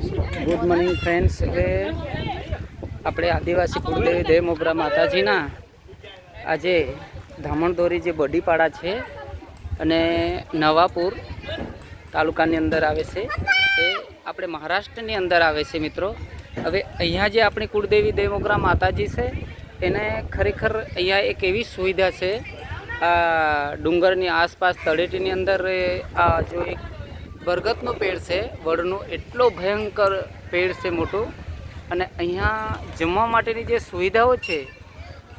Good morning friends હવે આપણે આદિવાસી કુળદેવી દેવ મોગરા માતાજીના આજે ધામણદોરી જે બડીપાડા છે અને નવાપુર તાલુકાની અંદર આવે છે. એ આપણે મહારાષ્ટ્રની અંદર આવે છે મિત્રો. હવે અહીંયા જે આપણી કુળદેવી દેવમોગરા માતાજી છે, એને ખરેખર અહીંયા એક એવી સુવિધા છે. આ ડુંગરની આસપાસ તળેટીની અંદર આ જો એક બરગદનો પેડ છે, વડનું એટલો ભયંકર પેડ છે મોટું. અને અહીંયા જમવા માટેની જે સુવિધાઓ છે,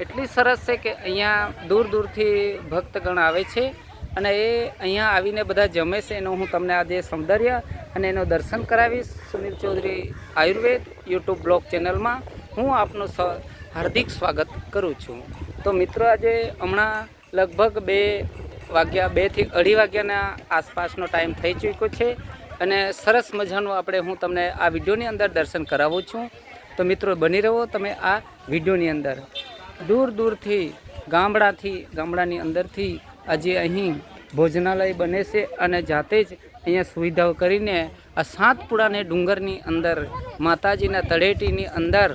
એટલી સરસ છે કે અહીંયા દૂર દૂરથી ભક્તગણ આવે છે. અને એ અહીંયા આવીને બધા જમે છે, એનું હું તમને આજે સૌંદર્ય અને એનું દર્શન કરાવીશ. સુનિલ ચૌધરી આયુર્વેદ યુટ્યુબ બ્લોગ ચેનલમાં હું આપનું હાર્દિક સ્વાગત કરું છું. તો મિત્રો, આજે હમણાં લગભગ બે વાગ્યા બેથી અઢી વાગ્યાના આસપાસનો ટાઈમ થઈ ચૂક્યો છે અને સરસ મજાનું આપણે હું તમને આ વિડીયોની અંદર દર્શન કરાવું છું. તો મિત્રો બની રહો તમે આ વિડીયોની અંદર. દૂર દૂરથી, ગામડાથી, ગામડાની અંદરથી આજે અહીં ભોજનાલય બને છે અને જાતે જ અહીંયા સુવિધાઓ કરીને આ સાતપુડાને ડુંગરની અંદર, માતાજીના તળેટીની અંદર,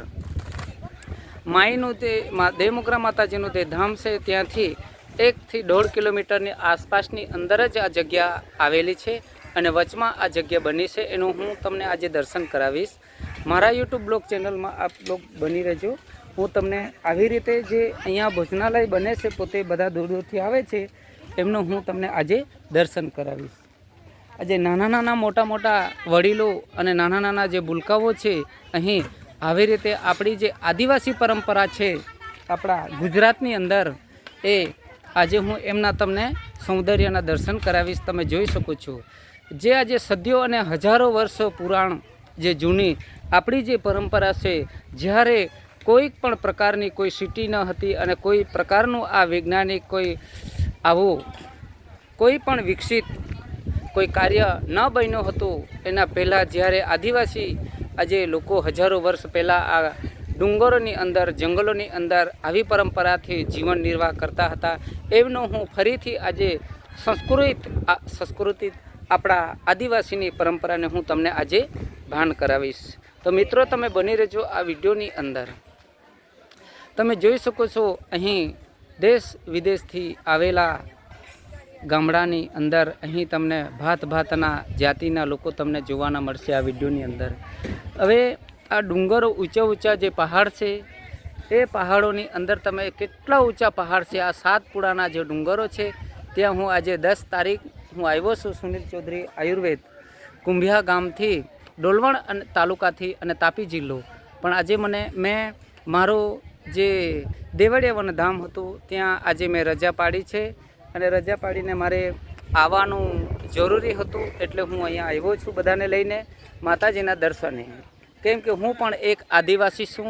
માઈનું તે, મા દેવમુકરા માતાજીનું તે ધામ છે ત્યાંથી એકથી દોઢ કિલોમીટરની આસપાસની અંદર જ આ જગ્યા આવેલી છે અને વચમાં આ જગ્યા બની છે એનું હું તમને આજે દર્શન કરાવીશ. મારા યુટ્યુબ બ્લોગ ચેનલમાં આપ બ્લોગ બની રહેજો. હું તમને આવી રીતે જે અહીંયા ભોજનાલય બને છે, પોતે બધા દૂર દૂરથી આવે છે, એમનું હું તમને આજે દર્શન કરાવીશ. આજે નાના નાના મોટા મોટા વડીલો અને નાના નાના જે ભૂલકાઓ છે, અહીં આવી રીતે આપણી જે આદિવાસી પરંપરા છે, આપણા ગુજરાતની અંદર એ આજે હું એમના તમને સૌંદર્યના દર્શન કરાવીશ. તમે જોઈ શકો છો. જે આજે સદીઓ અને હજારો વર્ષો પુરાણ જે જૂની આપણી જે પરંપરા છે, જ્યારે કોઈ પણ પ્રકારની કોઈ સિટી ન હતી અને કોઈ પ્રકારનું આ વૈજ્ઞાનિક કોઈ આવું કોઈ પણ વિકસિત કોઈ કાર્ય ન બન્યું હતું. એના પહેલાં જ્યારે આદિવાસી આજે લોકો હજારો વર્ષ પહેલાં આ ડુંગરોની અંદર, જંગલોની અંદર આવી પરંપરાથી જીવન નિર્વાહ કરતા હતા. એમનો હું ફરીથી આજે સંસ્કૃત સંસ્કૃતિ આપણા આદિવાસીની પરંપરાને હું તમને આજે ભાન કરાવીશ. તો મિત્રો, તમે બની રહેજો આ વિડીયોની અંદર. તમે જોઈ શકો છો, અહીં દેશ વિદેશથી આવેલા ગામડાની અંદર અહીં તમને ભાત ભાતના જાતિના લોકો તમને જોવાના મળશે આ વિડીયોની અંદર. હવે આ ડુંગરો ઊંચા ઊંચા જે પહાડ છે, એ પહાડોની અંદર તમે કેટલા ઊંચા પહાડ છે, આ સાતપુડાના જે ડુંગરો છે, ત્યાં હું આજે દસ તારીખ હું આવ્યો છું સુનિલ ચૌધરી આયુર્વેદ કુંભિયા ગામથી ડોલવણ અને તાલુકાથી અને તાપી જિલ્લો. પણ આજે મને, મેં મારો જે દેવળિયા વનધામ હતું, ત્યાં આજે મેં રજા પાડી છે અને રજા પાડીને મારે આવવાનું જરૂરી હતું એટલે હું અહીંયા આવ્યો છું બધાને લઈને, માતાજીના દર્શને. કેમ કે હું પણ એક આદિવાસી છું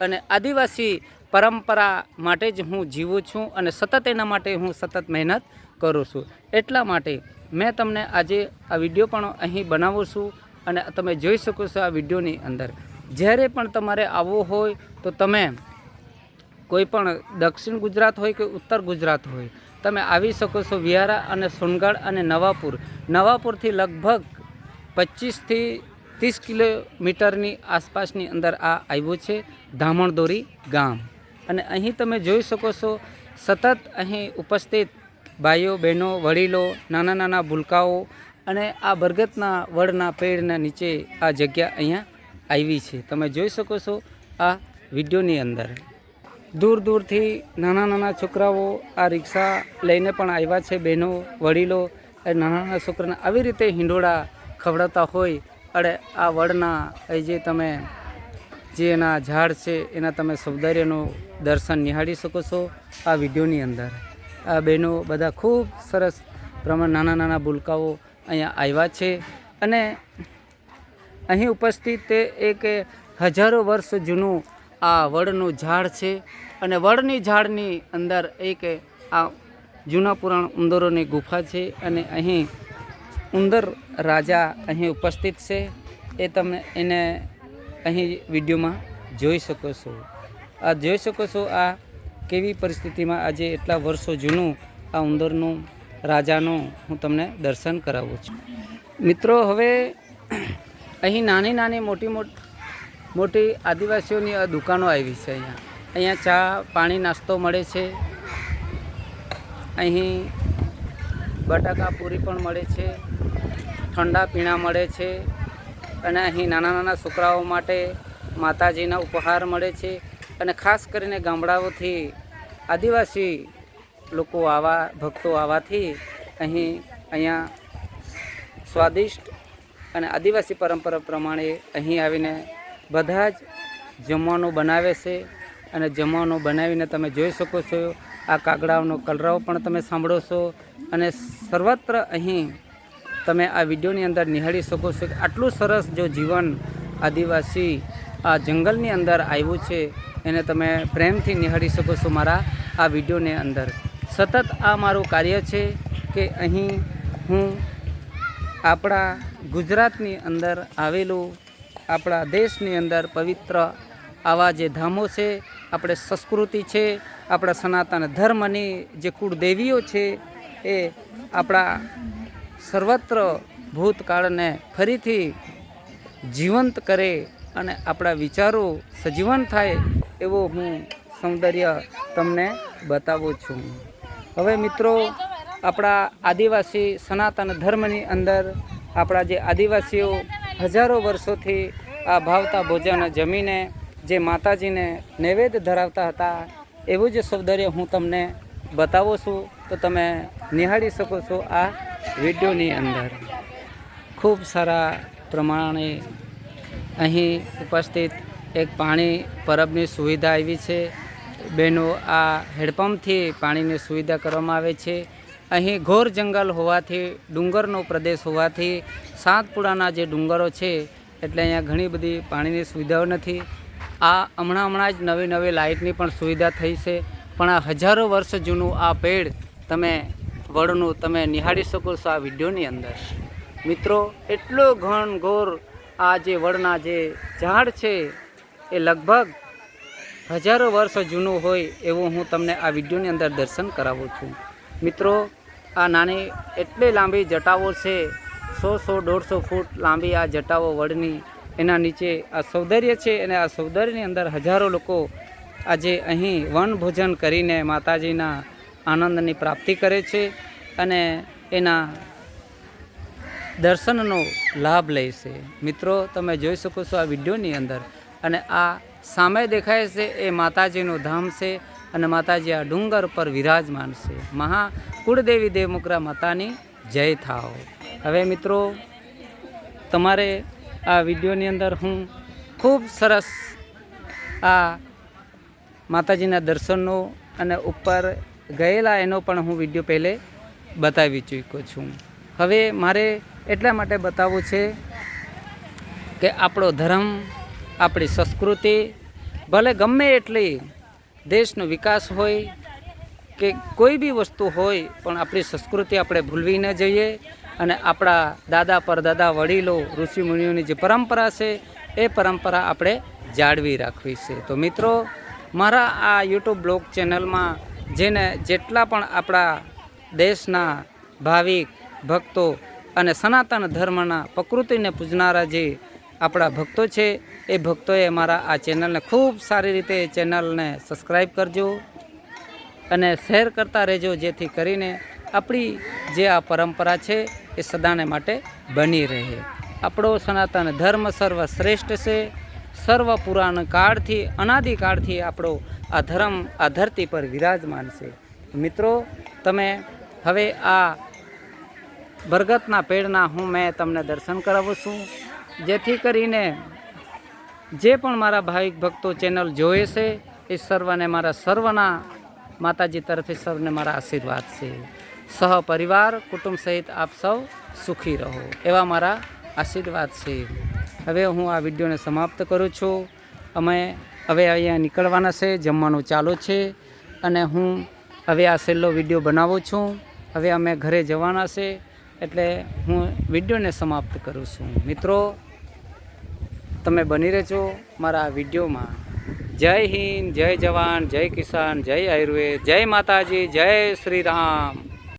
અને આદિવાસી પરંપરા માટે જ હું જીવું છું અને સતત એના માટે હું સતત મહેનત કરું છું. એટલા માટે મેં તમને આજે આ વીડિયો પણ અહીં બનાવું છું અને તમે જોઈ શકો છો આ વિડીયોની અંદર. જ્યારે પણ તમારે આવવું હોય તો તમે કોઈ પણ દક્ષિણ ગુજરાત હોય કે ઉત્તર ગુજરાત હોય, તમે આવી શકો છો વિહારા અને સોનગઢ અને નવાપુર. નવાપુરથી લગભગ પચીસથી ત્રીસ કિલોમીટરની આસપાસની અંદર આ આવ્યું છે ધામણદોરી ગામ. અને અહીં તમે જોઈ શકો છો, સતત અહીં ઉપસ્થિત ભાઈઓ, બહેનો, વડીલો, નાના નાના ભૂલકાઓ અને આ બરગદના વડના પેડના નીચે આ જગ્યા અહીંયા આવી છે. તમે જોઈ શકો છો આ વિડીયોની અંદર. દૂર દૂરથી નાના નાના છોકરાઓ આ રિક્ષા લઈને પણ આવ્યા છે, બહેનો, વડીલો નાના નાના છોકરાને આવી રીતે હિંડોળા ખવડાવતા હોય અરે, આ વડના એ જે તમે જે એના ઝાડ છે, એના તમે સૌંદર્યનું દર્શન નિહાળી શકો છો આ વિડીયોની અંદર. આ બહેનો બધા ખૂબ સરસ પ્રમાણે નાના નાના ભૂલકાઓ અહીંયા આવ્યા છે અને અહીં ઉપસ્થિત એક હજારો વર્ષ જૂનું આ વડનું ઝાડ છે અને વડની ઝાડની અંદર એક આ જૂના પુરાણ ઉંદરોની ગુફા છે અને અહીં ઉંદર રાજા અહીં ઉપસ્થિત છે, એ તમે એને અહીં વિડીયોમાં જોઈ શકો છો. આ જોઈ શકો છો આ કેવી પરિસ્થિતિમાં આજે એટલા વર્ષો જૂનું આ ઉંદરનું રાજાનું હું તમને દર્શન કરાવું છું. મિત્રો, હવે અહીં નાની નાની મોટી મોટી આદિવાસીઓની આ દુકાનો આવી છે અહીંયા. અહીંયા ચા, પાણી, નાસ્તો મળે છે. અહીં બટાકા પૂરી પણ મળે છે, ઠંડા પીણા મળે છે અને અહીં નાના નાના છોકરાઓ માટે માતાજીના ઉપહાર મળે છે અને ખાસ કરીને ગામડાઓથી આદિવાસી લોકો આવા, ભક્તો આવવાથી અહીં અહીંયા સ્વાદિષ્ટ અને આદિવાસી પરંપરા પ્રમાણે અહીં આવીને બધા જ જમવાનું બનાવે છે અને જમવાનું બનાવીને તમે જોઈ શકો છો. આ કાગડાઓનો કલરવ પણ તમે સાંભળો છો. અને સર્વત્ર અહીં તમે આ વિડીયોની અંદર નિહાળી શકો છો કે આટલું સરસ જો જીવન આદિવાસી આ જંગલની અંદર આવ્યું છે, એને તમે પ્રેમથી નિહાળી શકો છો મારા આ વિડીયોની અંદર. સતત આ મારું કાર્ય છે કે અહીં હું આપણા ગુજરાતની અંદર આવેલું, આપણા દેશની અંદર પવિત્ર આવા જે ધામો છે, આપણે સંસ્કૃતિ છે, આપણા સનાતન ધર્મની જે કુળદેવીઓ છે એ આપણા સર્વત્ર ભૂતકાળને ફરીથી જીવંત કરે અને આપણા વિચારો સજીવન થાય એવો હું સૌંદર્ય તમને બતાવું છું. હવે મિત્રો, આપણા આદિવાસી સનાતન ધર્મની અંદર આપણા જે આદિવાસીઓ હજારો વર્ષોથી આ ભાવતા ભોજન જમીને જે માતાજીને નૈવેદ્ય ધરાવતા હતા, એવું જ સૌંદર્ય હું તમને બતાવું છું તો તમે નિહાળી શકો છો આ વિડીયોની અંદર. ખૂબ સારા પ્રમાણે અહીં ઉપસ્થિત એક પાણી પરબની સુવિધા આવી છે. બહેનો આ હેડપંપથી પાણીની સુવિધા કરવામાં આવે છે. અહીં ઘોર જંગલ હોવાથી, ડુંગરનો પ્રદેશ હોવાથી, સાતપુડાના જે ડુંગરો છે, એટલે અહીંયા ઘણી બધી પાણીની સુવિધાઓ નથી. આ હમણાં હમણાં જ નવી નવી લાઇટની પણ સુવિધા થઈ છે. પણ આ હજારો વર્ષ જૂનું આ પેડ તમે વડનું તમે નિહાળી શકો છો આ વિડીયોની અંદર. મિત્રો, એટલો ઘણ ઘોર આ જે વડના જે ઝાડ છે, એ લગભગ હજારો વર્ષ જૂનું હોય એવું હું તમને આ વિડીયોની અંદર દર્શન કરાવું છું. મિત્રો, આ નાની એટલી લાંબી જટાઓ છે, સો સો દોઢસો ફૂટ લાંબી આ જટાઓ વડની. એના નીચે આ સૌંદર્ય છે અને આ સૌંદર્યની અંદર હજારો લોકો આજે અહીં વન ભોજન કરીને માતાજીના આનંદની પ્રાપ્તિ કરે છે અને એના દર્શનનો લાભ લે છે. મિત્રો, તમે જોઈ શકો છો આ વિડીયોની અંદર અને આ સામે દેખાય છે એ માતાજીનું ધામ છે અને માતાજી આ ડુંગર પર વિરાજમાન છે. મહા કુળદેવી દેવમુકરા માતાની જય થાઓ હવે મિત્રો, તમારે આ વિડીયોની અંદર હું ખૂબ સરસ આ માતાજીના દર્શનનો અને ઉપર ગયેલા એનો પણ હું વીડિયો પહેલે બતાવી ચૂક્યો છું. હવે મારે એટલા માટે બતાવવું છે કે આપણો ધર્મ, આપણી સંસ્કૃતિ, ભલે ગમે એટલી દેશનો વિકાસ હોય કે કોઈ બી વસ્તુ હોય, પણ આપણી સંસ્કૃતિ આપણે ભૂલવી ન જઈએ અને આપણા દાદા પરદાદા વડીલો, ઋષિમુનિઓની જે પરંપરા છે, એ પરંપરા આપણે જાળવી રાખવી છે. તો મિત્રો મારા આ યુટ્યુબ બ્લોગ ચેનલમાં જેને જેટલા પણ આપણા દેશના ભાવિક ભક્તો અને સનાતન ધર્મના પ્રકૃતિને પૂજનારા જે આપણા ભક્તો છે, એ ભક્તોએ મારા આ ચેનલને ખૂબ સારી રીતે ચેનલને સબસ્ક્રાઈબ કરજો અને શેર કરતા રહેજો જેથી કરીને આપણી જે આ પરંપરા છે, એ સદાને માટે બની રહે. આપણો સનાતન ધર્મ સર્વશ્રેષ્ઠ છે. સર્વ પુરાણ કાળથી અનાદિકાળથી આપણો આ ધર્મ, આ ધરતી પર વિરાજમાન છે. મિત્રો, તમે હવે આ બરગતના પેડના હું મેં તમને દર્શન કરાવું છું. જેથી કરીને જે પણ મારા ભાવિક ભક્તો ચેનલ જોએ છે, એ સર્વને મારા સર્વના માતાજી તરફથી સર્વને મારા આશીર્વાદ છે. સહપરિવાર કુટુંબ સહિત આપ સૌ સુખી રહો. એવા મારા આશીર્વાદ છે. હવે હું આ વિડીયોને સમાપ્ત કરું છું. અમે હવે અહીંયા નીકળવાના છે, જમવાનું ચાલુ છે અને હું હવે આ છેલ્લો વીડિયો બનાવું છું. હવે અમે ઘરે જવાના છે એટલે હું વિડીયોને સમાપ્ત કરું છું. મિત્રો, તમે બની રહેજો મારા વિડીયોમાં. જય હિન્દ, જય જવાન, જય કિસાન, જય આયુર્વેદ, જય માતાજી, જય શ્રી રામ.